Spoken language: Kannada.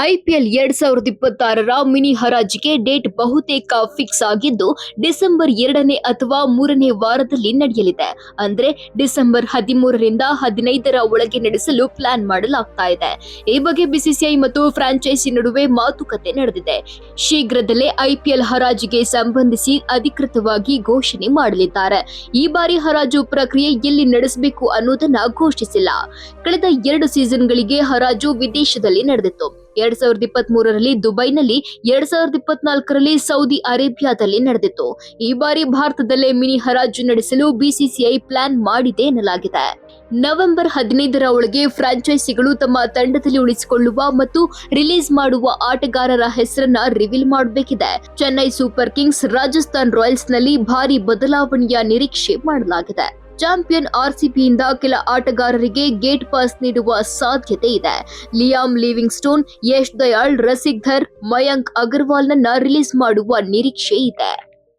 ಐಪಿಎಲ್ ಎರಡ್ ಸಾವಿರದ ಇಪ್ಪತ್ತಾರರ ಮಿನಿ ಹರಾಜಿಗೆ ಡೇಟ್ ಬಹುತೇಕ ಫಿಕ್ಸ್ ಆಗಿದ್ದು ಡಿಸೆಂಬರ್ ಎರಡನೇ ಅಥವಾ ಮೂರನೇ ವಾರದಲ್ಲಿ ನಡೆಯಲಿದೆ. ಅಂದ್ರೆ ಡಿಸೆಂಬರ್ ಹದಿಮೂರರಿಂದ ಹದಿನೈದರ ಒಳಗೆ ನಡೆಸಲು ಪ್ಲಾನ್ ಮಾಡಲಾಗ್ತಾ ಇದೆ. ಈ ಬಗ್ಗೆ ಬಿಸಿಸಿಐ ಮತ್ತು ಫ್ರಾಂಚೈಸಿ ನಡುವೆ ಮಾತುಕತೆ ನಡೆದಿದೆ. ಶೀಘ್ರದಲ್ಲೇ ಐಪಿಎಲ್ ಹರಾಜಿಗೆ ಸಂಬಂಧಿಸಿ ಅಧಿಕೃತವಾಗಿ ಘೋಷಣೆ ಮಾಡಲಿದ್ದಾರೆ. ಈ ಬಾರಿ ಹರಾಜು ಪ್ರಕ್ರಿಯೆ ಎಲ್ಲಿ ನಡೆಸಬೇಕು ಅನ್ನೋದನ್ನ ಘೋಷಿಸಿಲ್ಲ. ಕಳೆದ ಎರಡು ಸೀಸನ್ಗಳಿಗೆ ಹರಾಜು ವಿದೇಶದಲ್ಲಿ ನಡೆದಿತ್ತು. ಎರಡ್ ಸಾವಿರದ ಇಪ್ಪತ್ತ್ ಮೂರರಲ್ಲಿ ದುಬೈನಲ್ಲಿ, ಎರಡ್ ಸಾವಿರದ ಇಪ್ಪತ್ನಾಲ್ಕರಲ್ಲಿ ಸೌದಿ ಅರೇಬಿಯಾದಲ್ಲಿ ನಡೆದಿತ್ತು. ಈ ಬಾರಿ ಭಾರತದಲ್ಲೇ ಮಿನಿ ಹರಾಜು ನಡೆಸಲು ಬಿಸಿಸಿಐ ಪ್ಲಾನ್ ಮಾಡಿದೆ ಎನ್ನಲಾಗಿದೆ. ನವೆಂಬರ್ ಹದಿನೈದರ ಒಳಗೆ ಫ್ರಾಂಚೈಸಿಗಳು ತಮ್ಮ ತಂಡದಲ್ಲಿ ಉಳಿಸಿಕೊಳ್ಳುವ ಮತ್ತು ರಿಲೀಸ್ ಮಾಡುವ ಆಟಗಾರರ ಹೆಸರನ್ನ ರಿವೀಲ್ ಮಾಡಬೇಕಿದೆ. ಚೆನ್ನೈ ಸೂಪರ್ ಕಿಂಗ್ಸ್ ರಾಜಸ್ಥಾನ್ ರಾಯಲ್ಸ್ನಲ್ಲಿ ಭಾರಿ ಬದಲಾವಣೆಯ ನಿರೀಕ್ಷೆ ಮಾಡಲಾಗಿದೆ. ಚಾಂಪಿಯನ್ ಆರ್ಸಿಬಿಯಿಂದ ಕೆಲ ಆಟಗಾರರಿಗೆ ಗೇಟ್ ಪಾಸ್ ನೀಡುವ ಸಾಧ್ಯತೆ ಇದೆ. Liam Livingstone Yash Dayal, Rasikh Dar, Mayank ಅಗರ್ವಾಲ್ನನ್ನ ರಿಲೀಸ್ ಮಾಡುವ ನಿರೀಕ್ಷೆ ಇದೆ.